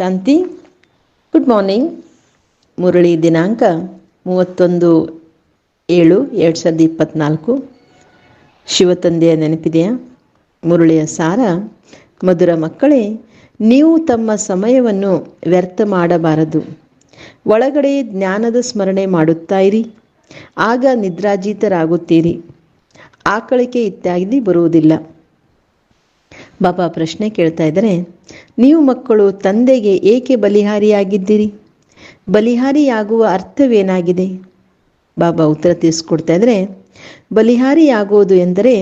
ಶಾಂತಿ. Good morning Murali ದಿನಾಂಕ ಮೂವತ್ತೊಂದು ಏಳು ಎರಡು ಸಾವಿರದ ಇಪ್ಪತ್ತ್ನಾಲ್ಕು ಶಿವತಂದೆಯ ನೆನಪಿದೆಯಾ? ಮುರಳಿಯ ಸಾರ, ಮಧುರ ಮಕ್ಕಳೇ, ನೀವು ತಮ್ಮ ಸಮಯವನ್ನು ವ್ಯರ್ಥ ಮಾಡಬಾರದು. ಒಳಗಡೆ ಜ್ಞಾನದ ಸ್ಮರಣೆ ಮಾಡುತ್ತಾ ಇರಿ. ಆಗ ನಿದ್ರಾಜೀತರಾಗುತ್ತೀರಿ. ಆಕಳಿಕೆ ಇತ್ಯಾದಿ ಬರುವುದಿಲ್ಲ. ಬಾಬಾ ಪ್ರಶ್ನೆ ಕೇಳ್ತಾ ಇದ್ದಾರೆ, ನೀವು ಮಕ್ಕಳು ತಂದೆಗೆ ಏಕೆ ಬಲಿಹಾರಿಯಾಗಿದ್ದೀರಿ? ಬಲಿಹಾರಿಯಾಗುವ ಅರ್ಥವೇನಾಗಿದೆ? ಬಾಬಾ ಉತ್ತರ ತಿಳಿಸ್ಕೊಡ್ತಾ ಇದ್ದಾರೆ, ಬಲಿಹಾರಿಯಾಗುವುದು ಎಂದರೆ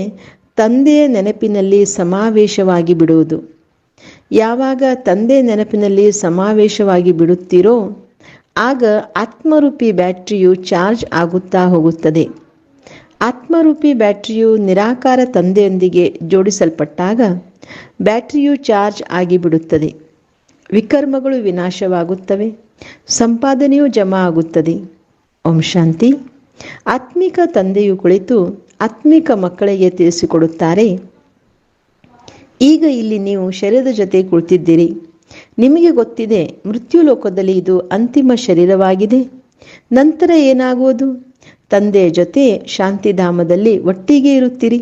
ತಂದೆಯ ನೆನಪಿನಲ್ಲಿ ಸಮಾವೇಶವಾಗಿ ಬಿಡುವುದು. ಯಾವಾಗ ತಂದೆ ನೆನಪಿನಲ್ಲಿ ಸಮಾವೇಶವಾಗಿ ಬಿಡುತ್ತೀರೋ, ಆಗ ಆತ್ಮರೂಪಿ ಬ್ಯಾಟ್ರಿಯು ಚಾರ್ಜ್ ಆಗುತ್ತಾ ಹೋಗುತ್ತದೆ. ಆತ್ಮರೂಪಿ ಬ್ಯಾಟರಿಯು ನಿರಾಕಾರ ತಂದೆಯೊಂದಿಗೆ ಜೋಡಿಸಲ್ಪಟ್ಟಾಗ ಬ್ಯಾಟರಿಯು ಚಾರ್ಜ್ ಆಗಿಬಿಡುತ್ತದೆ. ವಿಕರ್ಮಗಳು ವಿನಾಶವಾಗುತ್ತವೆ. ಸಂಪಾದನೆಯು ಜಮಾ ಆಗುತ್ತದೆ. ಓಂ ಶಾಂತಿ. ಆತ್ಮಿಕ ತಂದೆಯು ಕುಳಿತು ಆತ್ಮಿಕ ಮಕ್ಕಳಿಗೆ ತಿಳಿಸಿಕೊಡುತ್ತಾರೆ. ಈಗ ಇಲ್ಲಿ ನೀವು ಶರೀರದ ಜೊತೆ ಕುಳಿತಿದ್ದೀರಿ. ನಿಮಗೆ ಗೊತ್ತಿದೆ, ಮೃತ್ಯು ಲೋಕದಲ್ಲಿ ಇದು ಅಂತಿಮ ಶರೀರವಾಗಿದೆ. ನಂತರ ಏನಾಗುವುದು? ತಂದೆಯ ಜೊತೆ ಶಾಂತಿಧಾಮದಲ್ಲಿ ಒಟ್ಟಿಗೆ ಇರುತ್ತೀರಿ.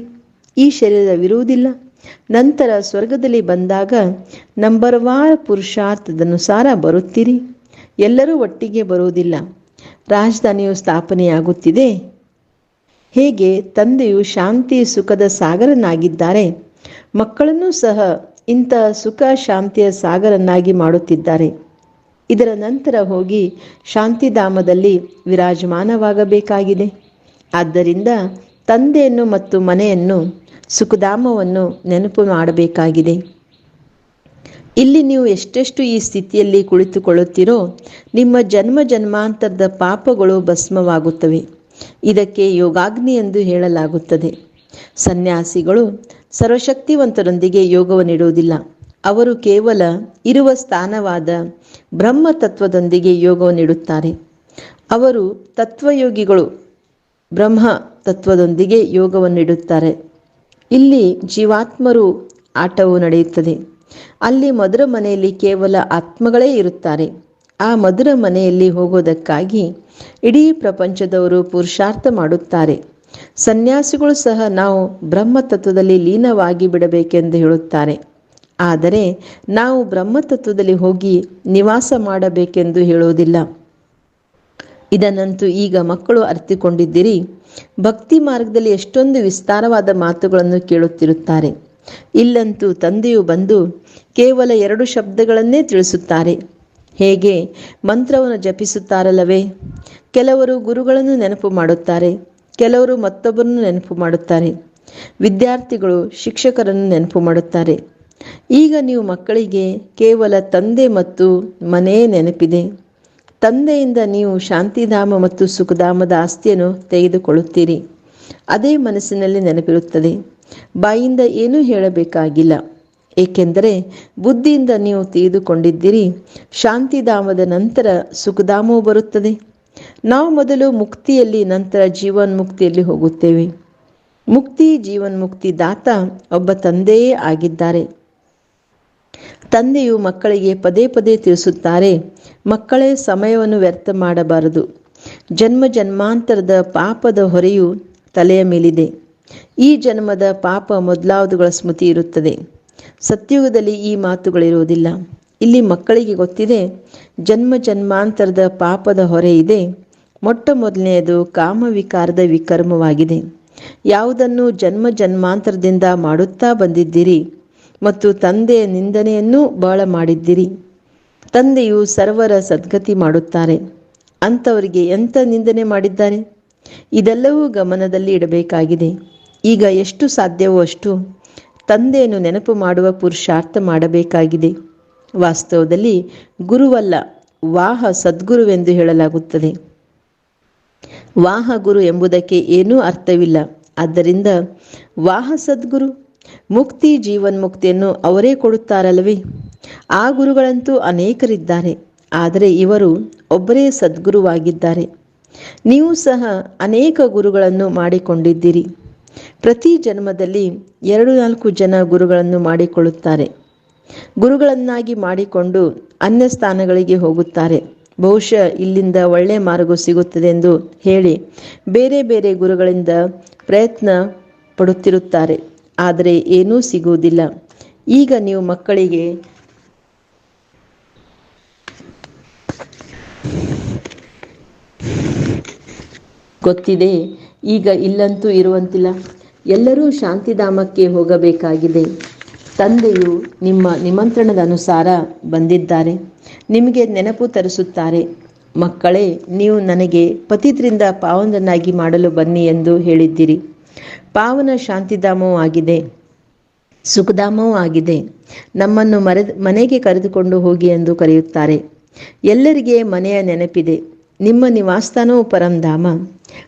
ಈ ಶರೀರವಿರುವುದಿಲ್ಲ ನಂತರ ಸ್ವರ್ಗದಲ್ಲಿ ಬಂದಾಗ ನಂಬರ್ ವಾರ್ ಪುರುಷಾರ್ಥದನುಸಾರ ಬರುತ್ತೀರಿ. ಎಲ್ಲರೂ ಒಟ್ಟಿಗೆ ಬರುವುದಿಲ್ಲ. ರಾಜಧಾನಿಯು ಸ್ಥಾಪನೆಯಾಗುತ್ತಿದೆ. ಹೇಗೆ ತಂದೆಯು ಶಾಂತಿ ಸುಖದ ಸಾಗರನಾಗಿದ್ದಾರೆ, ಮಕ್ಕಳನ್ನೂ ಸಹ ಇಂತಹ ಸುಖ ಶಾಂತಿಯ ಸಾಗರನ್ನಾಗಿ ಮಾಡುತ್ತಿದ್ದಾರೆ. ಇದರ ನಂತರ ಹೋಗಿ ಶಾಂತಿಧಾಮದಲ್ಲಿ ವಿರಾಜಮಾನವಾಗಬೇಕಾಗಿದೆ. ಆದ್ದರಿಂದ ತಂದೆಯನ್ನು ಮತ್ತು ಮನೆಯನ್ನು, ಸುಖಧಾಮವನ್ನು ನೆನಪು ಮಾಡಬೇಕಾಗಿದೆ. ಇಲ್ಲಿ ನೀವು ಎಷ್ಟೆಷ್ಟು ಈ ಸ್ಥಿತಿಯಲ್ಲಿ ಕುಳಿತುಕೊಳ್ಳುತ್ತೀರೋ, ನಿಮ್ಮ ಜನ್ಮ ಜನ್ಮಾಂತರದ ಪಾಪಗಳು ಭಸ್ಮವಾಗುತ್ತವೆ. ಇದಕ್ಕೆ ಯೋಗಾಗ್ನಿ ಎಂದು ಹೇಳಲಾಗುತ್ತದೆ. ಸನ್ಯಾಸಿಗಳು ಸರ್ವಶಕ್ತಿವಂತರೊಂದಿಗೆ ಯೋಗವನ್ನಿಡುವುದಿಲ್ಲ. ಅವರು ಕೇವಲ ಇರುವ ಸ್ಥಾನವಾದ ಬ್ರಹ್ಮ ತತ್ವದೊಂದಿಗೆ ಯೋಗವನ್ನಿಡುತ್ತಾರೆ ಅವರು ತತ್ವಯೋಗಿಗಳು ಬ್ರಹ್ಮ ತತ್ವದೊಂದಿಗೆ ಯೋಗವನ್ನು ಇಡುತ್ತಾರೆ ಇಲ್ಲಿ ಜೀವಾತ್ಮರು ಆಟವು ನಡೆಯುತ್ತದೆ. ಅಲ್ಲಿ ಮಧುರ ಮನೆಯಲ್ಲಿ ಕೇವಲ ಆತ್ಮಗಳೇ ಇರುತ್ತಾರೆ. ಆ ಮಧುರ ಮನೆಯಲ್ಲಿ ಹೋಗೋದಕ್ಕಾಗಿ ಇಡೀ ಪ್ರಪಂಚದವರು ಪುರುಷಾರ್ಥ ಮಾಡುತ್ತಾರೆ. ಸನ್ಯಾಸಿಗಳು ಸಹ ನಾವು ಬ್ರಹ್ಮ ತತ್ವದಲ್ಲಿ ಲೀನವಾಗಿ ಬಿಡಬೇಕೆಂದು ಹೇಳುತ್ತಾರೆ. ಆದರೆ ನಾವು ಬ್ರಹ್ಮತತ್ವದಲ್ಲಿ ಹೋಗಿ ನಿವಾಸ ಮಾಡಬೇಕೆಂದು ಹೇಳುವುದಿಲ್ಲ. ಇದನ್ನಂತೂ ಈಗ ಮಕ್ಕಳು ಅರ್ಥಿಕೊಂಡಿದ್ದೀರಿ ಭಕ್ತಿ ಮಾರ್ಗದಲ್ಲಿ ಎಷ್ಟೊಂದು ವಿಸ್ತಾರವಾದ ಮಾತುಗಳನ್ನು ಕೇಳುತ್ತಿರುತ್ತಾರೆ. ಇಲ್ಲಂತೂ ತಂದೆಯು ಬಂದು ಕೇವಲ ಎರಡು ಶಬ್ದಗಳನ್ನೇ ತಿಳಿಸುತ್ತಾರೆ. ಹೇಗೆ? ಮಂತ್ರವನ್ನು ಜಪಿಸುತ್ತಾರಲ್ಲವೇ? ಕೆಲವರು ಗುರುಗಳನ್ನು ನೆನಪು ಮಾಡುತ್ತಾರೆ. ಕೆಲವರು ಮತ್ತೊಬ್ಬರನ್ನು ನೆನಪು ಮಾಡುತ್ತಾರೆ. ವಿದ್ಯಾರ್ಥಿಗಳು ಶಿಕ್ಷಕರನ್ನು ನೆನಪು ಮಾಡುತ್ತಾರೆ. ಈಗ ನೀವು ಮಕ್ಕಳಿಗೆ ಕೇವಲ ತಂದೆ ಮತ್ತು ಮನೆ ನೆನಪಿದೆ. ತಂದೆಯಿಂದ ನೀವು ಶಾಂತಿಧಾಮ ಮತ್ತು ಸುಖಧಾಮದ ಆಸ್ತಿಯನ್ನು ತೆಗೆದುಕೊಳ್ಳುತ್ತೀರಿ. ಅದೇ ಮನಸ್ಸಿನಲ್ಲಿ ನೆನಪಿರುತ್ತದೆ. ಬಾಯಿಂದ ಏನೂ ಹೇಳಬೇಕಾಗಿಲ್ಲ. ಏಕೆಂದರೆ ಬುದ್ಧಿಯಿಂದ ನೀವು ತೆಗೆದುಕೊಂಡಿದ್ದೀರಿ ಶಾಂತಿಧಾಮದ ನಂತರ ಸುಖಧಾಮವು ಬರುತ್ತದೆ. ನಾವು ಮೊದಲು ಮುಕ್ತಿಯಲ್ಲಿ, ನಂತರ ಜೀವನ್ಮುಕ್ತಿಯಲ್ಲಿ ಹೋಗುತ್ತೇವೆ. ಮುಕ್ತಿ, ಜೀವನ್ಮುಕ್ತಿ ದಾತ ಒಬ್ಬ ತಂದೆಯೇ ಆಗಿದ್ದಾರೆ. ತಂದೆಯು ಮಕ್ಕಳಿಗೆ ಪದೇ ಪದೇ ತಿಳಿಸುತ್ತಾರೆ, ಮಕ್ಕಳೇ ಸಮಯವನ್ನು ವ್ಯರ್ಥ ಮಾಡಬಾರದು. ಜನ್ಮ ಜನ್ಮಾಂತರದ ಪಾಪದ ಹೊರೆಯು ತಲೆಯ ಮೇಲಿದೆ. ಈ ಜನ್ಮದ ಪಾಪ ಮೊದಲಾವುದುಗಳ ಸ್ಮೃತಿ ಇರುತ್ತದೆ. ಸತ್ಯುಗದಲ್ಲಿ ಈ ಮಾತುಗಳಿರುವುದಿಲ್ಲ. ಇಲ್ಲಿ ಮಕ್ಕಳಿಗೆ ಗೊತ್ತಿದೆ, ಜನ್ಮ ಜನ್ಮಾಂತರದ ಪಾಪದ ಹೊರೆ ಇದೆ. ಮೊಟ್ಟ ಮೊದಲನೆಯದು ಕಾಮವಿಕಾರದ ವಿಕರ್ಮವಾಗಿದೆ. ಯಾವುದನ್ನು ಜನ್ಮ ಜನ್ಮಾಂತರದಿಂದ ಮಾಡುತ್ತಾ ಬಂದಿದ್ದೀರಿ ಮತ್ತು ತಂದೆಯ ನಿಂದನೆಯನ್ನೂ ಬಹಳ ಮಾಡಿದ್ದೀರಿ. ತಂದೆಯು ಸರ್ವರ ಸದ್ಗತಿ ಮಾಡುತ್ತಾರೆ. ಅಂಥವರಿಗೆ ಎಂಥ ನಿಂದನೆ ಮಾಡಿದ್ದಾರೆ ಇದೆಲ್ಲವೂ ಗಮನದಲ್ಲಿ ಇಡಬೇಕಾಗಿದೆ. ಈಗ ಎಷ್ಟು ಸಾಧ್ಯವೋ ಅಷ್ಟು ತಂದೆಯನ್ನು ನೆನಪು ಮಾಡುವ ಪುರುಷಾರ್ಥ ಮಾಡಬೇಕಾಗಿದೆ. ವಾಸ್ತವದಲ್ಲಿ ಗುರುವಲ್ಲ, ವಾಹ ಸದ್ಗುರುವೆಂದು ಹೇಳಲಾಗುತ್ತದೆ. ವಾಹ ಗುರು ಎಂಬುದಕ್ಕೆ ಏನೂ ಅರ್ಥವಿಲ್ಲ. ಆದ್ದರಿಂದ ವಾಹ ಸದ್ಗುರು ಮುಕ್ತಿ ಜೀವನ್ಮುಕ್ತಿಯನ್ನು ಅವರೇ ಕೊಡುತ್ತಾರಲ್ವೇ ಆ ಗುರುಗಳಂತೂ ಅನೇಕರಿದ್ದಾರೆ. ಆದರೆ ಇವರು ಒಬ್ಬರೇ ಸದ್ಗುರುವಾಗಿದ್ದಾರೆ. ನೀವು ಸಹ ಅನೇಕ ಗುರುಗಳನ್ನು ಮಾಡಿಕೊಂಡಿದ್ದೀರಿ. ಪ್ರತಿ ಜನ್ಮದಲ್ಲಿ ಎರಡು ನಾಲ್ಕು ಜನ ಗುರುಗಳನ್ನು ಮಾಡಿಕೊಳ್ಳುತ್ತಾರೆ. ಗುರುಗಳನ್ನಾಗಿ ಮಾಡಿಕೊಂಡು ಅನ್ಯ ಸ್ಥಾನಗಳಿಗೆ ಹೋಗುತ್ತಾರೆ. ಬಹುಶಃ ಇಲ್ಲಿಂದ ಒಳ್ಳೆ ಮಾರ್ಗ ಸಿಗುತ್ತದೆ ಎಂದು ಹೇಳಿ ಬೇರೆ ಬೇರೆ ಗುರುಗಳಿಂದ ಪ್ರಯತ್ನ ಪಡುತ್ತಿರುತ್ತಾರೆ. ಆದರೆ ಏನೂ ಸಿಗುವುದಿಲ್ಲ. ಈಗ ನೀವು ಮಕ್ಕಳಿಗೆ ಗೊತ್ತಿದೆ, ಈಗ ಇಲ್ಲಂತೂ ಇರುವಂತಿಲ್ಲ. ಎಲ್ಲರೂ ಶಾಂತಿಧಾಮಕ್ಕೆ ಹೋಗಬೇಕಾಗಿದೆ. ತಂದೆಯು ನಿಮ್ಮ ನಿಮಂತ್ರಣದ ಅನುಸಾರ ಬಂದಿದ್ದಾರೆ. ನಿಮಗೆ ನೆನಪು ತರಿಸುತ್ತಾರೆ. ಮಕ್ಕಳೇ, ನೀವು ನನಗೆ ಪತಿತ್ರಿಂದ ಪಾವನನ್ನಾಗಿ ಮಾಡಲು ಬನ್ನಿ ಎಂದು ಹೇಳಿದ್ದೀರಿ. ಪಾವನ ಶಾಂತಿಧಾಮವೂ ಆಗಿದೆ. ಸುಖಧಾಮವೂ ಆಗಿದೆ. ನಮ್ಮನ್ನು ಮರೆ, ಮನೆಗೆ ಕರೆದುಕೊಂಡು ಹೋಗಿ ಎಂದು ಕರೆಯುತ್ತಾರೆ. ಎಲ್ಲರಿಗೆ ಮನೆಯ ನೆನಪಿದೆ. ನಿಮ್ಮ ನಿವಾಸಸ್ಥಾನವು ಪರಂಧಾಮ.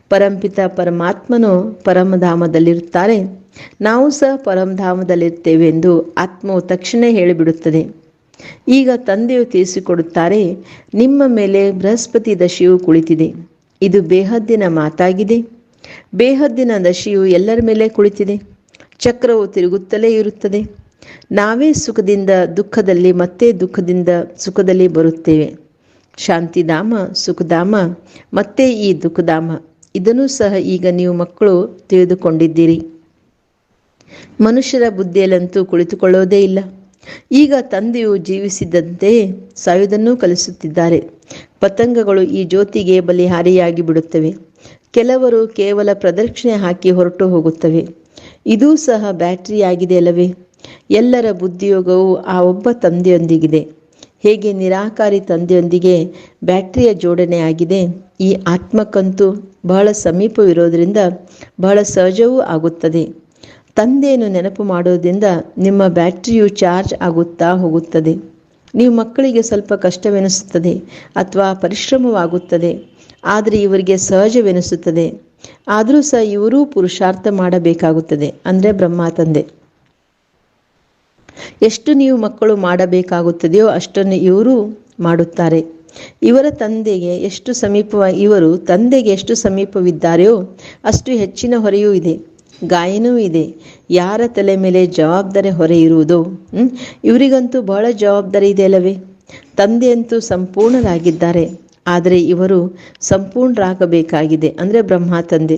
ಪರಂಪಿತ ಪರಮಾತ್ಮನು ಪರಮಧಾಮದಲ್ಲಿರುತ್ತಾರೆ. ನಾವು ಸಹ ಪರಮಧಾಮದಲ್ಲಿರ್ತೇವೆ ಎಂದು ಆತ್ಮವು ತಕ್ಷಣ ಹೇಳಿಬಿಡುತ್ತದೆ. ಈಗ ತಂದೆಯು ತಿಳಿಸಿಕೊಡುತ್ತಾರೆ, ನಿಮ್ಮ ಮೇಲೆ ಬೃಹಸ್ಪತಿ ದಶೆಯು ಕುಳಿತಿದೆ. ಇದು ಬೇಹದ್ದಿನ ಮಾತಾಗಿದೆ. ಬೇಹದ್ದಿನ ದಶಿಯು ಎಲ್ಲರ ಮೇಲೆ ಕುಳಿತಿದೆ. ಚಕ್ರವು ತಿರುಗುತ್ತಲೇ ಇರುತ್ತದೆ. ನಾವೇ ಸುಖದಿಂದ ದುಃಖದಲ್ಲಿ ಮತ್ತೆ ದುಃಖದಿಂದ ಸುಖದಲ್ಲಿ ಬರುತ್ತೇವೆ. ಶಾಂತಿಧಾಮ, ಸುಖಧಾಮ, ಮತ್ತೆ ಈ ದುಃಖಧಾಮ. ಇದನ್ನು ಸಹ ಈಗ ನೀವು ಮಕ್ಕಳು ತಿಳಿದುಕೊಂಡಿದ್ದೀರಿ. ಮನುಷ್ಯರ ಬುದ್ಧಿಯಲ್ಲಂತೂ ಕುಳಿತುಕೊಳ್ಳೋದೇ ಇಲ್ಲ. ಈಗ ತಂದೆಯು ಜೀವಿಸಿದಂತೆಯೇ ಸಾಯುವುದನ್ನೂ ಕಲಿಸುತ್ತಿದ್ದಾರೆ. ಪತಂಗಗಳು ಈ ಜ್ಯೋತಿಗೆ ಬಲಿಹಾರಿಯಾಗಿ ಬಿಡುತ್ತವೆ. ಕೆಲವರು ಕೇವಲ ಪ್ರದಕ್ಷಿಣೆ ಹಾಕಿ ಹೊರಟು ಹೋಗುತ್ತವೆ. ಇದೂ ಸಹ ಬ್ಯಾಟ್ರಿ ಆಗಿದೆ ಅಲ್ಲವೇ? ಎಲ್ಲರ ಬುದ್ಧಿಯೋಗವು ಆ ಒಬ್ಬ ತಂದೆಯೊಂದಿಗಿದೆ. ಹೇಗೆ ನಿರಾಕಾರಿ ತಂದೆಯೊಂದಿಗೆ ಬ್ಯಾಟ್ರಿಯ ಜೋಡಣೆ ಆಗಿದೆ, ಈ ಆತ್ಮಕ್ಕಂತೂ ಬಹಳ ಸಮೀಪವಿರೋದರಿಂದ ಬಹಳ ಸಹಜವೂ ಆಗುತ್ತದೆ. ತಂದೆಯನ್ನು ನೆನಪು ಮಾಡೋದ್ರಿಂದ ನಿಮ್ಮ ಬ್ಯಾಟ್ರಿಯು ಚಾರ್ಜ್ ಆಗುತ್ತಾ ಹೋಗುತ್ತದೆ. ನೀವು ಮಕ್ಕಳಿಗೆ ಸ್ವಲ್ಪ ಕಷ್ಟವೆನಿಸುತ್ತದೆ ಅಥವಾ ಪರಿಶ್ರಮವಾಗುತ್ತದೆ. ಆದರೆ ಇವರಿಗೆ ಸಹಜವೆನಿಸುತ್ತದೆ. ಆದರೂ ಸಹ ಇವರೂ ಪುರುಷಾರ್ಥ ಮಾಡಬೇಕಾಗುತ್ತದೆ. ಅಂದರೆ ಬ್ರಹ್ಮ ತಂದೆ. ಎಷ್ಟು ನೀವು ಮಕ್ಕಳು ಮಾಡಬೇಕಾಗುತ್ತದೆಯೋ ಅಷ್ಟನ್ನು ಇವರು ಮಾಡುತ್ತಾರೆ. ಇವರ ತಂದೆಗೆ ಎಷ್ಟು ಸಮೀಪ ಇವರು ತಂದೆಗೆ ಎಷ್ಟು ಸಮೀಪವಿದ್ದಾರೆಯೋ ಅಷ್ಟು ಹೆಚ್ಚಿನ ಹೊರೆಯೂ ಇದೆ. ಗಾಯನೂ ಇದೆ. ಯಾರ ತಲೆ ಮೇಲೆ ಜವಾಬ್ದಾರಿ ಹೊರೆ ಇರುವುದೋ ಇವರಿಗಂತೂ ಬಹಳ ಜವಾಬ್ದಾರಿ ಇದೆ ಅಲ್ಲವೇ? ತಂದೆಯಂತೂ ಸಂಪೂರ್ಣರಾಗಿದ್ದಾರೆ. ಆದರೆ ಇವರು ಸಂಪೂರ್ಣರಾಗಬೇಕಾಗಿದೆ. ಅಂದರೆ ಬ್ರಹ್ಮ ತಂದೆ.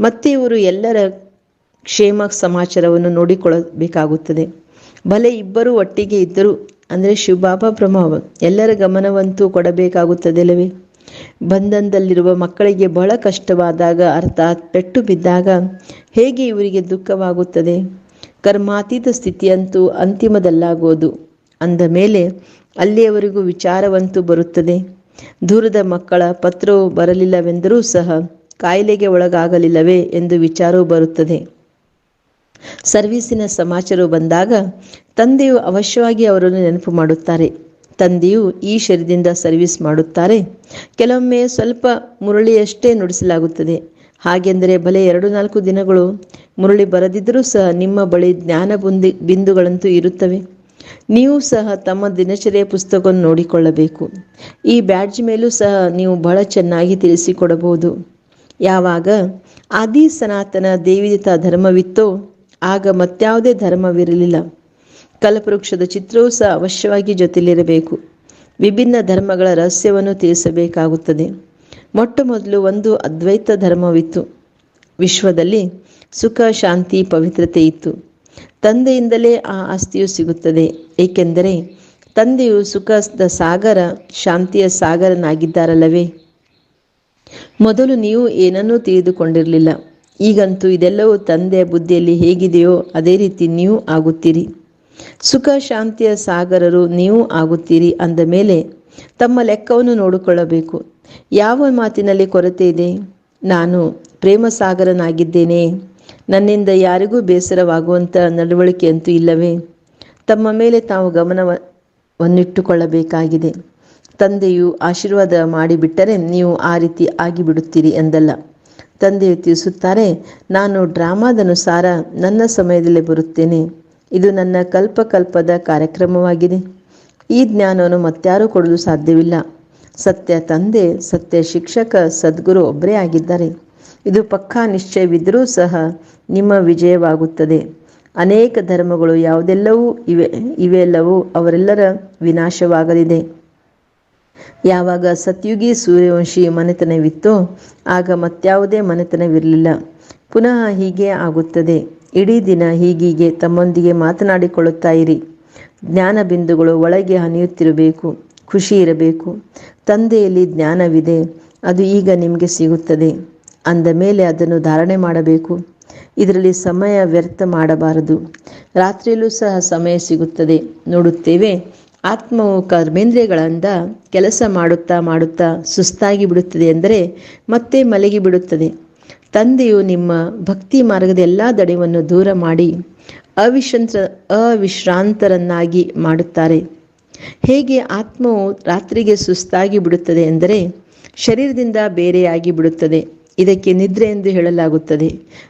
ಮತ್ತೆ ಇವರು ಎಲ್ಲರ ಕ್ಷೇಮ ಸಮಾಚಾರವನ್ನು ನೋಡಿಕೊಳ್ಳಬೇಕಾಗುತ್ತದೆ. ಭಲೆ ಇಬ್ಬರು ಒಟ್ಟಿಗೆ ಇದ್ದರು. ಅಂದರೆ ಶಿವಬಾಬಾ ಬ್ರಹ್ಮ ಎಲ್ಲರ ಗಮನವಂತೂ ಕೊಡಬೇಕಾಗುತ್ತದೆ ಅಲ್ಲವೇ ಬಂಧನದಲ್ಲಿರುವ ಮಕ್ಕಳಿಗೆ ಬಹಳ ಕಷ್ಟವಾದಾಗ, ಅರ್ಥಾತ್ ಪೆಟ್ಟು ಬಿದ್ದಾಗ ಹೇಗೆ ಇವರಿಗೆ ದುಃಖವಾಗುತ್ತದೆ? ಕರ್ಮಾತೀತ ಸ್ಥಿತಿಯಂತೂ ಅಂತಿಮದಲ್ಲಾಗೋದು. ಅಂದ ಮೇಲೆ ಅಲ್ಲಿಯವರೆಗೂ ವಿಚಾರವಂತೂ ಬರುತ್ತದೆ. ದೂರದ ಮಕ್ಕಳ ಪತ್ರವು ಬರಲಿಲ್ಲವೆಂದರೂ ಸಹ ಕಾಯಿಲೆಗೆ ಒಳಗಾಗಲಿಲ್ಲವೇ ಎಂದು ವಿಚಾರವೂ ಬರುತ್ತದೆ. ಸರ್ವೀಸಿನ ಸಮಾಚಾರವು ಬಂದಾಗ ತಂದೆಯು ಅವಶ್ಯವಾಗಿ ಅವರನ್ನು ನೆನಪು ಮಾಡುತ್ತಾರೆ. ತಂದೆಯು ಈ ಶರೀರದಿಂದ ಸರ್ವಿಸ್ ಮಾಡುತ್ತಾರೆ. ಕೆಲವೊಮ್ಮೆ ಸ್ವಲ್ಪ ಮುರಳಿಯಷ್ಟೇ ನುಡಿಸಲಾಗುತ್ತದೆ. ಹಾಗೆಂದರೆ ಬಲೆ ಎರಡು ನಾಲ್ಕು ದಿನಗಳು ಮುರಳಿ ಬರದಿದ್ದರೂ ಸಹ ನಿಮ್ಮ ಬಳಿ ಜ್ಞಾನ ಬುಂದಿ ಬಿಂದುಗಳಂತೂ ಇರುತ್ತವೆ. ನೀವು ಸಹ ತಮ್ಮ ದಿನಚರಿಯ ಪುಸ್ತಕವನ್ನು ನೋಡಿಕೊಳ್ಳಬೇಕು. ಈ ಬ್ಯಾಡ್ಜ್ ಮೇಲೂ ಸಹ ನೀವು ಬಹಳ ಚೆನ್ನಾಗಿ ತಿಳಿಸಿಕೊಡಬಹುದು. ಯಾವಾಗ? ಆದಿ ಸನಾತನ ದೇವಿದಿತ ಧರ್ಮವಿತ್ತೋ, ಆಗ ಮತ್ಯಾವುದೇ ಧರ್ಮವಿರಲಿಲ್ಲ. ಕಲ್ಪವೃಕ್ಷದ ಚಿತ್ರವೂ ಸಹ ಅವಶ್ಯವಾಗಿ ಜೊತೆಯಲ್ಲಿರಬೇಕು ವಿಭಿನ್ನ ಧರ್ಮಗಳ ರಹಸ್ಯವನ್ನು ತಿಳಿಸಬೇಕಾಗುತ್ತದೆ. ಮೊಟ್ಟ ಮೊದಲು ಒಂದು ಅದ್ವೈತ ಧರ್ಮವಿತ್ತು. ವಿಶ್ವದಲ್ಲಿ ಸುಖ, ಶಾಂತಿ, ಪವಿತ್ರತೆ ಇತ್ತು. ತಂದೆಯಿಂದಲೇ ಆ ಆಸ್ತಿಯು ಸಿಗುತ್ತದೆ. ಏಕೆಂದರೆ ತಂದೆಯು ಸುಖದ ಸಾಗರ, ಶಾಂತಿಯ ಸಾಗರನಾಗಿದ್ದಾರಲ್ಲವೇ? ಮೊದಲು ನೀವು ಏನನ್ನೂ ತಿಳಿದುಕೊಂಡಿರಲಿಲ್ಲ. ಈಗಂತೂ ಇದೆಲ್ಲವೂ ತಂದೆಯ ಬುದ್ಧಿಯಲ್ಲಿ ಹೇಗಿದೆಯೋ ಅದೇ ರೀತಿ ನೀವು ಆಗುತ್ತೀರಿ. ಸುಖ, ಶಾಂತಿಯ ಸಾಗರರು ನೀವು ಆಗುತ್ತೀರಿ ಅಂದ ಮೇಲೆ ತಮ್ಮ ಲೆಕ್ಕವನ್ನು ನೋಡಿಕೊಳ್ಳಬೇಕು. ಯಾವ ಮಾತಿನಲ್ಲಿ ಕೊರತೆ ಇದೆ? ನಾನು ಪ್ರೇಮ ಸಾಗರನಾಗಿದ್ದೇನೆ ನನ್ನಿಂದ ಯಾರಿಗೂ ಬೇಸರವಾಗುವಂಥ ನಡವಳಿಕೆ ಅಂತೂ ಇಲ್ಲವೇ? ತಮ್ಮ ಮೇಲೆ ತಾವು ಗಮನವನ್ನಿಟ್ಟುಕೊಳ್ಳಬೇಕಾಗಿದೆ. ತಂದೆಯು ಆಶೀರ್ವಾದ ಮಾಡಿಬಿಟ್ಟರೆ ನೀವು ಆ ರೀತಿ ಆಗಿಬಿಡುತ್ತೀರಿ ಎಂದಲ್ಲ. ತಂದೆಯು ತಿಳಿಸುತ್ತಾರೆ, ನಾನು ಡ್ರಾಮಾದನುಸಾರ ನನ್ನ ಸಮಯದಲ್ಲೇ ಬರುತ್ತೇನೆ. ಇದು ನನ್ನ ಕಲ್ಪಕಲ್ಪದ ಕಾರ್ಯಕ್ರಮವಾಗಿದೆ. ಈ ಜ್ಞಾನವನ್ನು ಮತ್ಯಾರೂ ಕೊಡಲು ಸಾಧ್ಯವಿಲ್ಲ. ಸತ್ಯ ತಂದೆ, ಸತ್ಯ ಶಿಕ್ಷಕ, ಸದ್ಗುರು ಒಬ್ಬರೇ ಆಗಿದ್ದಾರೆ. ಇದು ಪಕ್ಕಾ ನಿಶ್ಚಯವಿದ್ದರೂ ಸಹ ನಿಮ್ಮ ವಿಜಯವಾಗುತ್ತದೆ. ಅನೇಕ ಧರ್ಮಗಳು ಯಾವುದೆಲ್ಲವೂ ಇವೆ, ಇವೆಲ್ಲವೂ ಅವರೆಲ್ಲರ ವಿನಾಶವಾಗಲಿದೆ. ಯಾವಾಗ ಸತ್ಯುಗಿ ಸೂರ್ಯವಂಶಿ ಮನೆತನವಿತ್ತೋ, ಆಗ ಮತ್ಯಾವುದೇ ಮನೆತನವಿರಲಿಲ್ಲ. ಪುನಃ ಹೀಗೆ ಆಗುತ್ತದೆ. ಇಡೀ ದಿನ ಹೀಗೀಗೆ ತಮ್ಮೊಂದಿಗೆ ಮಾತನಾಡಿಕೊಳ್ಳುತ್ತಾ ಇರಿ. ಜ್ಞಾನ ಬಿಂದುಗಳು ಒಳಗೆ ಹನಿಯುತ್ತಿರಬೇಕು, ಖುಷಿ ಇರಬೇಕು. ತಂದೆಯಲ್ಲಿ ಜ್ಞಾನವಿದೆ, ಅದು ಈಗ ನಿಮಗೆ ಸಿಗುತ್ತದೆ. ಅಂದ ಮೇಲೆ ಅದನ್ನು ಧಾರಣೆ ಮಾಡಬೇಕು. ಇದರಲ್ಲಿ ಸಮಯ ವ್ಯರ್ಥ ಮಾಡಬಾರದು. ರಾತ್ರಿಯಲ್ಲೂ ಸಹ ಸಮಯ ಸಿಗುತ್ತದೆ. ನೋಡುತ್ತೇವೆ. ಆತ್ಮವು ಕರ್ಮೇಂದ್ರಿಯಗಳಿಂದ ಕೆಲಸ ಮಾಡುತ್ತಾ ಮಾಡುತ್ತಾ ಸುಸ್ತಾಗಿ ಬಿಡುತ್ತದೆ ಎಂದರೆ ಮತ್ತೆ ಮಲಗಿ ಬಿಡುತ್ತದೆ. ತಂದೆಯು ನಿಮ್ಮ ಭಕ್ತಿ ಮಾರ್ಗದ ಎಲ್ಲ ದಡೆಯನ್ನು ದೂರ ಮಾಡಿ ಅವಿಶ್ರಂತ, ಅವಿಶ್ರಾಂತರನ್ನಾಗಿ ಮಾಡುತ್ತಾರೆ. ಹೇಗೆ ಆತ್ಮವು ರಾತ್ರಿಗೆ ಸುಸ್ತಾಗಿ ಬಿಡುತ್ತದೆ ಎಂದರೆ ಶರೀರದಿಂದ ಬೇರೆಯಾಗಿ ಬಿಡುತ್ತದೆ. ಇದಕ್ಕೆ ನಿದ್ರೆ ಎಂದು ಹೇಳಲಾಗುತ್ತದೆ.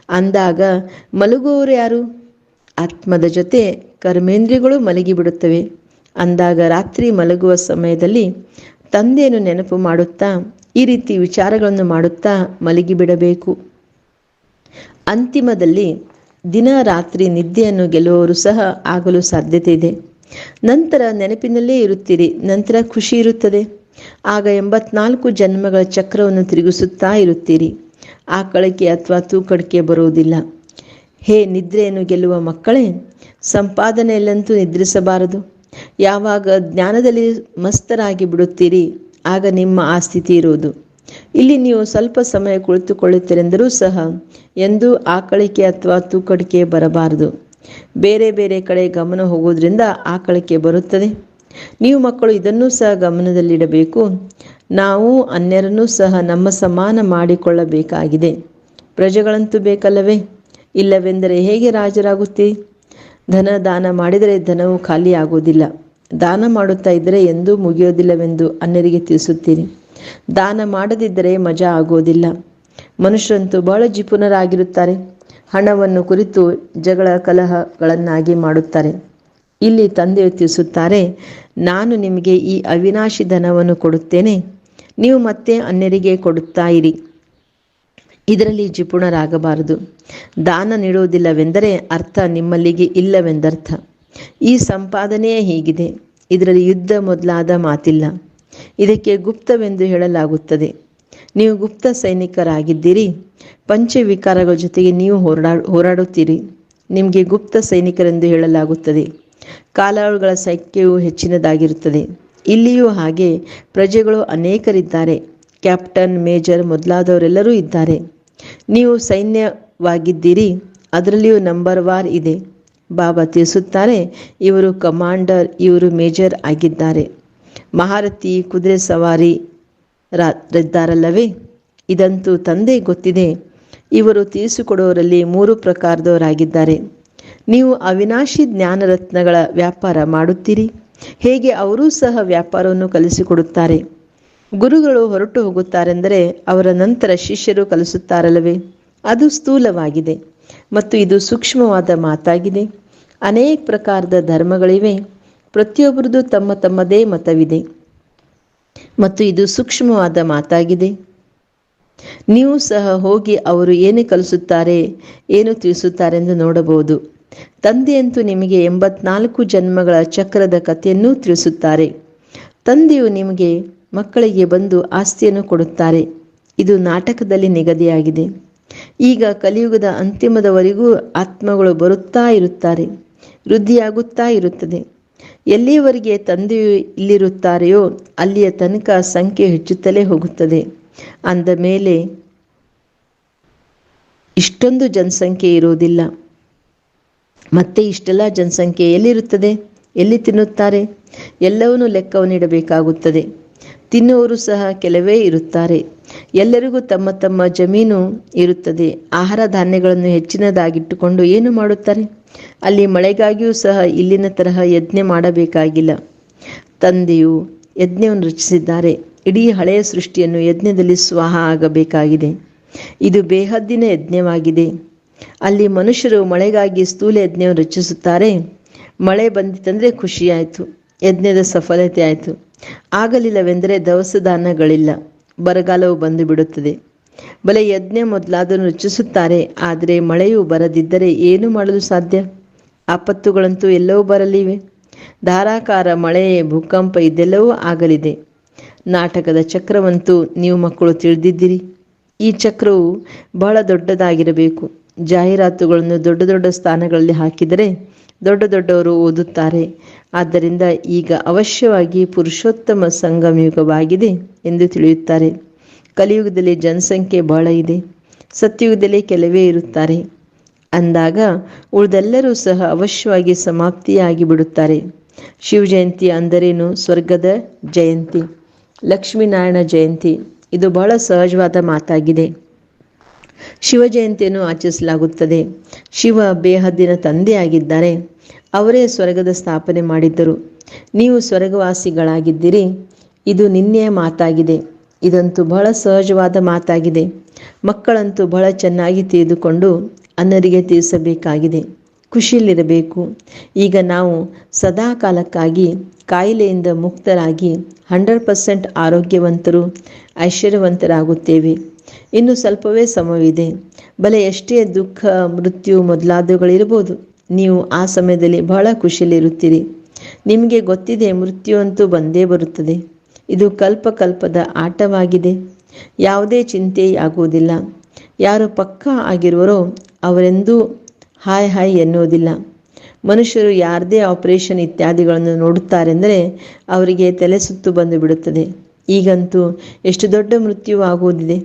ಅಂದಾಗ ಮಲಗುವವರು ಯಾರು? ಆತ್ಮದ ಜೊತೆ ಕರ್ಮೇಂದ್ರಿಯಗಳು ಮಲಗಿಬಿಡುತ್ತವೆ ಅಂದಾಗ ರಾತ್ರಿ ಮಲಗುವ ಸಮಯದಲ್ಲಿ ತಂದೆಯನ್ನು ನೆನಪು ಮಾಡುತ್ತಾ, ಈ ರೀತಿ ವಿಚಾರಗಳನ್ನು ಮಾಡುತ್ತಾ ಮಲಗಿಬಿಡಬೇಕು ಅಂತಿಮದಲ್ಲಿ ದಿನ ರಾತ್ರಿ ನಿದ್ದೆಯನ್ನು ಗೆಲ್ಲುವವರು ಸಹ ಆಗಲು ಸಾಧ್ಯತೆ ಇದೆ. ನಂತರ ನೆನಪಿನಲ್ಲೇ ಇರುತ್ತೀರಿ, ನಂತರ ಖುಷಿ ಇರುತ್ತದೆ. ಆಗ ಎಂಬತ್ನಾಲ್ಕು ಜನ್ಮಗಳ ಚಕ್ರವನ್ನು ತಿರುಗಿಸುತ್ತಾ ಇರುತ್ತೀರಿ. ಆಕಳಿಕೆ ಅಥವಾ ತೂಕಡಿಕೆ ಬರುವುದಿಲ್ಲ. ಹೇ ನಿದ್ರೆಯನ್ನು ಗೆಲ್ಲುವ ಮಕ್ಕಳೇ, ಸಂಪಾದನೆಯಲ್ಲಂತೂ ನಿದ್ರಿಸಬಾರದು. ಯಾವಾಗ ಜ್ಞಾನದಲ್ಲಿ ಮಸ್ತರಾಗಿ ಬಿಡುತ್ತೀರಿ, ಆಗ ನಿಮ್ಮ ಆ ಸ್ಥಿತಿ ಇರುವುದು ಇಲ್ಲಿ ನೀವು ಸ್ವಲ್ಪ ಸಮಯ ಕುಳಿತುಕೊಳ್ಳುತ್ತೀರೆಂದರೂ ಸಹ ಎಂದೂ ಆಕಳಿಕೆ ಅಥವಾ ತೂಕಡಿಕೆ ಬರಬಾರದು. ಬೇರೆ ಬೇರೆ ಕಡೆ ಗಮನ ಹೋಗೋದ್ರಿಂದ ಆಕಳಿಕೆ ಬರುತ್ತದೆ. ನೀವು ಮಕ್ಕಳು ಇದನ್ನು ಸಹ ಗಮನದಲ್ಲಿಡಬೇಕು. ನಾವು ಅನ್ಯರನ್ನೂ ಸಹ ನಮ್ಮ ಸಮಾನ ಮಾಡಿಕೊಳ್ಳಬೇಕಾಗಿದೆ. ಪ್ರಜೆಗಳಂತೂ ಬೇಕಲ್ಲವೇ? ಇಲ್ಲವೆಂದರೆ ಹೇಗೆ ರಾಜರಾಗುತ್ತಿ? ಧನ ದಾನ ಮಾಡಿದರೆ ಧನವು ಖಾಲಿ ಆಗುವುದಿಲ್ಲ. ದಾನ ಮಾಡುತ್ತಾ ಇದ್ದರೆ ಎಂದೂ ಮುಗಿಯೋದಿಲ್ಲವೆಂದು ಅನ್ಯರಿಗೆ ತಿಳಿಸುತ್ತೀರಿ. ದಾನ ಮಾಡದಿದ್ದರೆ ಮಜಾ ಆಗೋದಿಲ್ಲ ಮನುಷ್ಯರಂತೂ ಬಹಳ ಜಿಪುನರಾಗಿರುತ್ತಾರೆ ಹಣವನ್ನು ಕುರಿತು ಜಗಳ ಕಲಹಗಳನ್ನಾಗಿ ಮಾಡುತ್ತಾರೆ. ಇಲ್ಲಿ ತಂದೆ ತಿಳಿಸುತ್ತಾರೆ, ನಾನು ನಿಮಗೆ ಈ ಅವಿನಾಶಿ ಧನವನ್ನು ಕೊಡುತ್ತೇನೆ, ನೀವು ಮತ್ತೆ ಅನ್ಯರಿಗೆ ಕೊಡುತ್ತಾ ಇರಿ ಇದರಲ್ಲಿ ಜಿಪುಣರಾಗಬಾರದು ದಾನ ನೀಡುವುದಿಲ್ಲವೆಂದರೆ ಅರ್ಥ ನಿಮ್ಮಲ್ಲಿಗೆ ಇಲ್ಲವೆಂದರ್ಥ. ಈ ಸಂಪಾದನೆಯೇ ಹೀಗಿದೆ. ಇದರಲ್ಲಿ ಯುದ್ಧ ಮೊದಲಾದ ಮಾತಿಲ್ಲ. ಇದಕ್ಕೆ ಗುಪ್ತವೆಂದು ಹೇಳಲಾಗುತ್ತದೆ. ನೀವು ಗುಪ್ತ ಸೈನಿಕರಾಗಿದ್ದೀರಿ. ಪಂಚವಿಕಾರಗಳ ಜೊತೆಗೆ ನೀವು ಹೋರಾಡ, ಹೋರಾಡುತ್ತೀರಿ. ನಿಮಗೆ ಗುಪ್ತ ಸೈನಿಕರೆಂದು ಹೇಳಲಾಗುತ್ತದೆ. ಕಾಲಾಳುಗಳ ಸಂಖ್ಯೆಯು ಹೆಚ್ಚಿನದಾಗಿರುತ್ತದೆ. ಇಲ್ಲಿಯೂ ಹಾಗೆ ಪ್ರಜೆಗಳು ಅನೇಕರಿದ್ದಾರೆ. ಕ್ಯಾಪ್ಟನ್, ಮೇಜರ್ ಮೊದಲಾದವರೆಲ್ಲರೂ ಇದ್ದಾರೆ. ನೀವು ಸೈನ್ಯವಾಗಿದ್ದೀರಿ, ಅದರಲ್ಲಿಯೂ ನಂಬರ್ ವಾರ್ ಇದೆ. ಬಾಬಾ ತಿಳಿಸುತ್ತಾರೆ, ಇವರು ಕಮಾಂಡರ್, ಇವರು ಮೇಜರ್ ಆಗಿದ್ದಾರೆ. ಮಹಾರಥಿ ಕುದುರೆ ಸವಾರಿ ರಿದ್ದಾರಲ್ಲವೇ ಇದಂತೂ ತಂದೆ ಗೊತ್ತಿದೆ. ಇವರು ತಿಳಿಸಿಕೊಡುವವರಲ್ಲಿ ಮೂರು ಪ್ರಕಾರದವರಾಗಿದ್ದಾರೆ. ನೀವು ಅವಿನಾಶಿ ಜ್ಞಾನರತ್ನಗಳ ವ್ಯಾಪಾರ ಮಾಡುತ್ತೀರಿ. ಹೇಗೆ ಅವರೂ ಸಹ ವ್ಯಾಪಾರವನ್ನು ಕಲಿಸಿಕೊಡುತ್ತಾರೆ. ಗುರುಗಳು ಹೊರಟು ಹೋಗುತ್ತಾರೆಂದರೆ ಅವರ ನಂತರ ಶಿಷ್ಯರು ಕಲಿಸುತ್ತಾರಲ್ಲವೇ. ಅದು ಸ್ಥೂಲವಾಗಿದೆ ಮತ್ತು ಇದು ಸೂಕ್ಷ್ಮವಾದ ಮಾತಾಗಿದೆ. ಅನೇಕ ಪ್ರಕಾರದ ಧರ್ಮಗಳಿವೆ. ಪ್ರತಿಯೊಬ್ಬರದು ತಮ್ಮ ತಮ್ಮದೇ ಮತವಿದೆ. ಮತ್ತು ಇದು ಸೂಕ್ಷ್ಮವಾದ ಮಾತಾಗಿದೆ. ನೀವು ಸಹ ಹೋಗಿ ಅವರು ಏನು ಕಲಿಸುತ್ತಾರೆ, ಏನು ತಿಳಿಸುತ್ತಾರೆ ಎಂದು ನೋಡಬಹುದು. ತಂದೆಯಂತೂ ನಿಮಗೆ ಎಂಬತ್ನಾಲ್ಕು ಜನ್ಮಗಳ ಚಕ್ರದ ಕಥೆಯನ್ನು ತಿಳಿಸುತ್ತಾರೆ. ತಂದೆಯು ನಿಮಗೆ ಮಕ್ಕಳಿಗೆ ಬಂದು ಆಸ್ತಿಯನ್ನು ಕೊಡುತ್ತಾರೆ. ಇದು ನಾಟಕದಲ್ಲಿ ನಿಗದಿಯಾಗಿದೆ. ಈಗ ಕಲಿಯುಗದ ಅಂತಿಮದವರೆಗೂ ಆತ್ಮಗಳು ಬರುತ್ತಾ ಇರುತ್ತಾರೆ, ವೃದ್ಧಿಯಾಗುತ್ತಾ ಇರುತ್ತದೆ. ಎಲ್ಲಿಯವರೆಗೆ ತಂದೆಯು ಇಲ್ಲಿರುತ್ತಾರೆಯೋ ಅಲ್ಲಿಯ ತನಕ ಸಂಖ್ಯೆ ಹೆಚ್ಚುತ್ತಲೇ ಹೋಗುತ್ತದೆ. ಅಂದ ಮೇಲೆ, ಇಷ್ಟೊಂದು ಜನಸಂಖ್ಯೆ ಇರುವುದಿಲ್ಲ. ಮತ್ತೆ ಇಷ್ಟೆಲ್ಲ ಜನಸಂಖ್ಯೆ ಎಲ್ಲಿರುತ್ತದೆ? ಎಲ್ಲಿ ತಿನ್ನುತ್ತಾರೆ? ಎಲ್ಲವನ್ನೂ ಲೆಕ್ಕವನ್ನು ಇಡಬೇಕಾಗುತ್ತದೆ ತಿನ್ನುವರು ಸಹ ಕೆಲವೇ ಇರುತ್ತಾರೆ. ಎಲ್ಲರಿಗೂ ತಮ್ಮ ತಮ್ಮ ಜಮೀನು ಇರುತ್ತದೆ. ಆಹಾರ ಧಾನ್ಯಗಳನ್ನು ಹೆಚ್ಚಿನದಾಗಿಟ್ಟುಕೊಂಡು ಏನು ಮಾಡುತ್ತಾರೆ? ಅಲ್ಲಿ ಮಳೆಗಾಗಿಯೂ ಸಹ ಇಲ್ಲಿನ ತರಹ ಯಜ್ಞೆ ಮಾಡಬೇಕಾಗಿಲ್ಲ. ತಂದೆಯು ಯಜ್ಞವನ್ನು ರಚಿಸಿದ್ದಾರೆ. ಇಡೀ ಹಳೆಯ ಸೃಷ್ಟಿಯನ್ನು ಯಜ್ಞದಲ್ಲಿ ಸ್ವಾಹ ಆಗಬೇಕಾಗಿದೆ. ಇದು ಬೇಹದ್ದಿನ ಯಜ್ಞವಾಗಿದೆ. ಅಲ್ಲಿ ಮನುಷ್ಯರು ಮಳೆಗಾಗಿ ಸ್ಥೂಲ ಯಜ್ಞವನ್ನು ರಚಿಸುತ್ತಾರೆ. ಮಳೆ ಬಂದಿತಂದರೆ ಖುಷಿಯಾಯಿತು, ಯಜ್ಞದ ಸಫಲತೆ ಆಯಿತು. ಆಗಲಿಲ್ಲವೆಂದರೆ ದವಸ ಧಾನ್ಯಗಳಿಲ್ಲ ಬರಗಾಲವು ಬಂದು ಬಿಡುತ್ತದೆ ಬಲೆ ಯಜ್ಞ ಮೊದಲಾದರೂ ರಚಿಸುತ್ತಾರೆ, ಆದರೆ ಮಳೆಯು ಬರದಿದ್ದರೆ ಏನು ಮಾಡಲು ಸಾಧ್ಯ? ಆಪತ್ತುಗಳಂತೂ ಎಲ್ಲವೂ ಬರಲಿವೆ. ಧಾರಾಕಾರ ಮಳೆ, ಭೂಕಂಪ ಇದೆಲ್ಲವೂ ಆಗಲಿದೆ. ನಾಟಕದ ಚಕ್ರವಂತೂ ನೀವು ಮಕ್ಕಳು ತಿಳಿದಿದ್ದೀರಿ. ಈ ಚಕ್ರವು ಬಹಳ ದೊಡ್ಡದಾಗಿರಬೇಕು. ಜಾಹೀರಾತುಗಳನ್ನು ದೊಡ್ಡ ದೊಡ್ಡ ಸ್ಥಾನಗಳಲ್ಲಿ ಹಾಕಿದರೆ ದೊಡ್ಡ ದೊಡ್ಡವರು ಓದುತ್ತಾರೆ. ಆದ್ದರಿಂದ ಈಗ ಅವಶ್ಯವಾಗಿ ಪುರುಷೋತ್ತಮ ಸಂಗಮಯುಗವಾಗಿದೆ ಎಂದು ತಿಳಿಯುತ್ತಾರೆ. ಕಲಿಯುಗದಲ್ಲಿ ಜನಸಂಖ್ಯೆ ಬಹಳ ಇದೆ. ಸತ್ಯುಗದಲ್ಲಿ ಕೆಲವೇ ಇರುತ್ತಾರೆ. ಅಂದಾಗ ಉಳಿದೆಲ್ಲರೂ ಸಹ ಅವಶ್ಯವಾಗಿ ಸಮಾಪ್ತಿಯಾಗಿ ಬಿಡುತ್ತಾರೆ. ಶಿವ ಜಯಂತಿ ಅಂದರೇನು? ಸ್ವರ್ಗದ ಜಯಂತಿ. ಲಕ್ಷ್ಮೀನಾರಾಯಣ ಜಯಂತಿ. ಇದು ಬಹಳ ಸಹಜವಾದ ಮಾತಾಗಿದೆ. ಶಿವ ಜಯಂತಿಯನ್ನು ಆಚರಿಸಲಾಗುತ್ತದೆ. ಶಿವ ಬೇಹದ್ದಿನ ತಂದೆಯಾಗಿದ್ದಾರೆ. ಅವರೇ ಸ್ವರ್ಗದ ಸ್ಥಾಪನೆ ಮಾಡಿದ್ದರು. ನೀವು ಸ್ವರ್ಗವಾಸಿಗಳಾಗಿದ್ದೀರಿ. ಇದು ನಿನ್ನೆಯ ಮಾತಾಗಿದೆ. ಇದಂತೂ ಬಹಳ ಸಹಜವಾದ ಮಾತಾಗಿದೆ. ಮಕ್ಕಳಂತೂ ಬಹಳ ಚೆನ್ನಾಗಿ ತಿಳಿದುಕೊಂಡು ಅನ್ನರಿಗೆ ತಿಳಿಸಬೇಕಾಗಿದೆ. ಖುಷಿಯಲ್ಲಿರಬೇಕು. ಈಗ ನಾವು ಸದಾ ಕಾಲಕ್ಕಾಗಿ ಕಾಯಿಲೆಯಿಂದ ಮುಕ್ತರಾಗಿ ಹಂಡ್ರೆಡ್ ಪರ್ಸೆಂಟ್ ಆರೋಗ್ಯವಂತರು, ಐಶ್ವರ್ಯವಂತರಾಗುತ್ತೇವೆ. ಇನ್ನು ಸ್ವಲ್ಪವೇ ಸಮವಿದೆ ಬಲೆ ಎಷ್ಟೇ ದುಃಖ, ಮೃತ್ಯು ಮೊದಲಾದವುಗಳಿರ್ಬೋದು ನೀವು ಆ ಸಮಯದಲ್ಲಿ ಬಹಳ ಖುಷಿಯಲ್ಲಿರುತ್ತೀರಿ. ನಿಮಗೆ ಗೊತ್ತಿದೆ ಮೃತ್ಯು ಅಂತೂ ಬಂದೇ ಬರುತ್ತದೆ. ಇದು ಕಲ್ಪ ಕಲ್ಪದ ಆಟವಾಗಿದೆ. ಯಾವುದೇ ಚಿಂತೆ ಆಗುವುದಿಲ್ಲ ಯಾರು ಪಕ್ಕಾ ಆಗಿರುವರೋ ಅವರೆಂದೂ ಹಾಯ್ ಹಾಯ್ ಎನ್ನುವುದಿಲ್ಲ. ಮನುಷ್ಯರು ಯಾರದೇ ಆಪರೇಷನ್ ಇತ್ಯಾದಿಗಳನ್ನು ನೋಡುತ್ತಾರೆಂದರೆ ಅವರಿಗೆ ತಲೆ ಸುತ್ತು ಬಂದು ಬಿಡುತ್ತದೆ. ಈಗಂತೂ ಎಷ್ಟು ದೊಡ್ಡ ಮೃತ್ಯು ಆಗುವುದಿದೆ.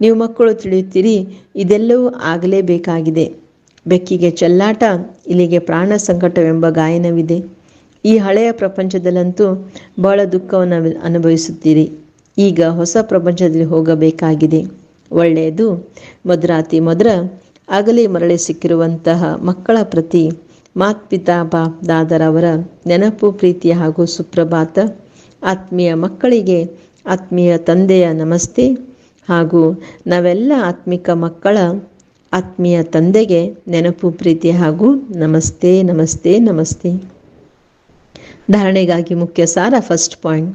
ನೀವು ಮಕ್ಕಳು ತಿಳಿಯುತ್ತೀರಿ, ಇದೆಲ್ಲವೂ ಆಗಲೇಬೇಕಾಗಿದೆ ಬೆಕ್ಕಿಗೆ ಚೆಲ್ಲಾಟ ಇಲ್ಲಿಗೆ ಪ್ರಾಣ ಸಂಕಟವೆಂಬ ಗಾಯನವಿದೆ. ಈ ಹಳೆಯ ಪ್ರಪಂಚದಲ್ಲಂತೂ ಬಹಳ ದುಃಖವನ್ನು ಅನುಭವಿಸುತ್ತೀರಿ. ಈಗ ಹೊಸ ಪ್ರಪಂಚದಲ್ಲಿ ಹೋಗಬೇಕಾಗಿದೆ. ಒಳ್ಳೆಯದು ಮಧುರಾತಿ ಮಧುರ ಆಗಲೇ ಮರಳಿ ಸಿಕ್ಕಿರುವಂತಹ ಮಕ್ಕಳ ಪ್ರತಿ ಮಾತ್ಪಿತಾ ಬಾಪ್ ದಾದರವರ ನೆನಪು ಪ್ರೀತಿ ಹಾಗೂ ಸುಪ್ರಭಾತ. ಆತ್ಮೀಯ ಮಕ್ಕಳಿಗೆ ಆತ್ಮೀಯ ತಂದೆಯ ನಮಸ್ತೆ. ಹಾಗೂ ನಾವೆಲ್ಲ ಆತ್ಮಿಕ ಮಕ್ಕಳ ಆತ್ಮೀಯ ತಂದೆಗೆ ನೆನಪು, ಪ್ರೀತಿ ಹಾಗೂ ನಮಸ್ತೆ ನಮಸ್ತೆ ನಮಸ್ತೆ. ಧಾರಣೆಗಾಗಿ ಮುಖ್ಯ ಸಾರ ಫಸ್ಟ್ ಪಾಯಿಂಟ್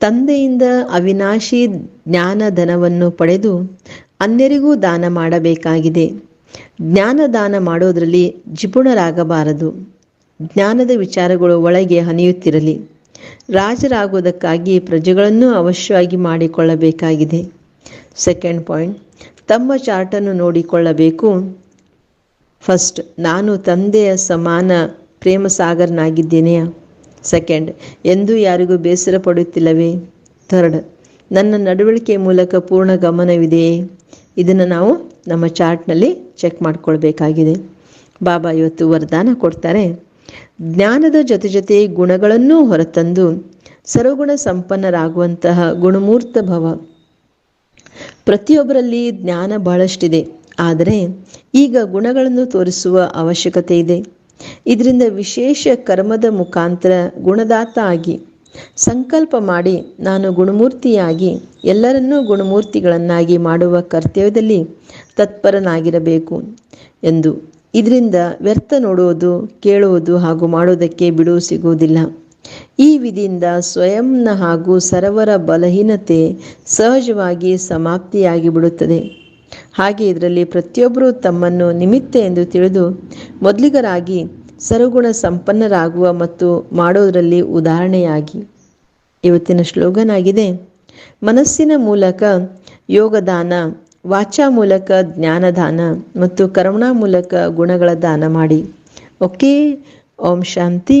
ತಂದೆಯಿಂದ ಅವಿನಾಶಿ ಜ್ಞಾನಧನವನ್ನು ಪಡೆದು ಅನ್ಯರಿಗೂ ದಾನ ಮಾಡಬೇಕಾಗಿದೆ. ಜ್ಞಾನ ದಾನ ಮಾಡೋದರಲ್ಲಿ ಜಿಪುಣರಾಗಬಾರದು ಜ್ಞಾನದ ವಿಚಾರಗಳು ಒಳಗೆ ಹನಿಯುತ್ತಿರಲಿ. ರಾಜರಾಗುವುದಕ್ಕಾಗಿ ಪ್ರಜೆಗಳನ್ನು ಅವಶ್ಯವಾಗಿ ಮಾಡಿಕೊಳ್ಳಬೇಕಾಗಿದೆ. ಸೆಕೆಂಡ್ ಪಾಯಿಂಟ್ ತಮ್ಮ ಚಾರ್ಟನ್ನು ನೋಡಿಕೊಳ್ಳಬೇಕು. ಫಸ್ಟ್ ನಾನು ತಂದೆಯ ಸಮಾನ ಪ್ರೇಮ ಸಾಗರನಾಗಿದ್ದೇನೆಯಾ? ಸೆಕೆಂಡ್ ಎಂದೂ ಯಾರಿಗೂ ಬೇಸರ ಪಡುತ್ತಿಲ್ಲವೇ? ಥರ್ಡ್ ನನ್ನ ನಡವಳಿಕೆ ಮೂಲಕ ಪೂರ್ಣ ಗಮನವಿದೆಯೇ? ಇದನ್ನು ನಾವು ನಮ್ಮ ಚಾರ್ಟ್ನಲ್ಲಿ ಚೆಕ್ ಮಾಡಿಕೊಳ್ಬೇಕಾಗಿದೆ. ಬಾಬಾ ಇವತ್ತು ವರದಾನ ಕೊಡ್ತಾರೆ. ಜ್ಞಾನದ ಜೊತೆ ಜೊತೆ ಗುಣಗಳನ್ನೂ ಹೊರತಂದು ಸರ್ವಗುಣ ಸಂಪನ್ನರಾಗುವಂತಹ ಗುಣಮೂರ್ತ ಭವ. ಪ್ರತಿಯೊಬ್ಬರಲ್ಲಿ ಜ್ಞಾನ ಬಹಳಷ್ಟಿದೆ. ಆದರೆ ಈಗ ಗುಣಗಳನ್ನು ತೋರಿಸುವ ಅವಶ್ಯಕತೆ ಇದೆ. ಇದರಿಂದ ವಿಶೇಷ ಕರ್ಮದ ಮುಖಾಂತರ ಗುಣದಾತ ಆಗಿ ಸಂಕಲ್ಪ ಮಾಡಿ ನಾನು ಗುಣಮೂರ್ತಿಯಾಗಿ ಎಲ್ಲರನ್ನೂ ಗುಣಮೂರ್ತಿಗಳನ್ನಾಗಿ ಮಾಡುವ ಕರ್ತವ್ಯದಲ್ಲಿ ತತ್ಪರನಾಗಿರಬೇಕು ಎಂದು. ಇದರಿಂದ ವ್ಯರ್ಥ ನೋಡುವುದು, ಕೇಳುವುದು ಹಾಗೂ ಮಾಡುವುದಕ್ಕೆ ಬಿಡುವು ಸಿಗುವುದಿಲ್ಲ. ಈ ವಿಧಿಯಿಂದ ಸ್ವಯಂನ ಹಾಗೂ ಸರವರ ಬಲಹೀನತೆ ಸಹಜವಾಗಿ ಸಮಾಪ್ತಿಯಾಗಿ ಬಿಡುತ್ತದೆ ಹಾಗೆ ಇದರಲ್ಲಿ ಪ್ರತಿಯೊಬ್ಬರೂ ತಮ್ಮನ್ನು ನಿಮಿತ್ತ ಎಂದು ತಿಳಿದು ಮೊದಲಿಗರಾಗಿ ಸರಗುಣ ಸಂಪನ್ನರಾಗುವ ಮತ್ತು ಮಾಡೋದರಲ್ಲಿ ಉದಾಹರಣೆಯಾಗಿ. ಇವತ್ತಿನ ಶ್ಲೋಗನ್ ಆಗಿದೆ ಮನಸ್ಸಿನ ಮೂಲಕ ಯೋಗದಾನ, ವಾಚಾ ಮೂಲಕ ಜ್ಞಾನದಾನ ಮತ್ತು ಕರ್ಮಣ ಮೂಲಕ ಗುಣಗಳ ದಾನ ಮಾಡಿ. ಓಕೆ, ಓಂ ಶಾಂತಿ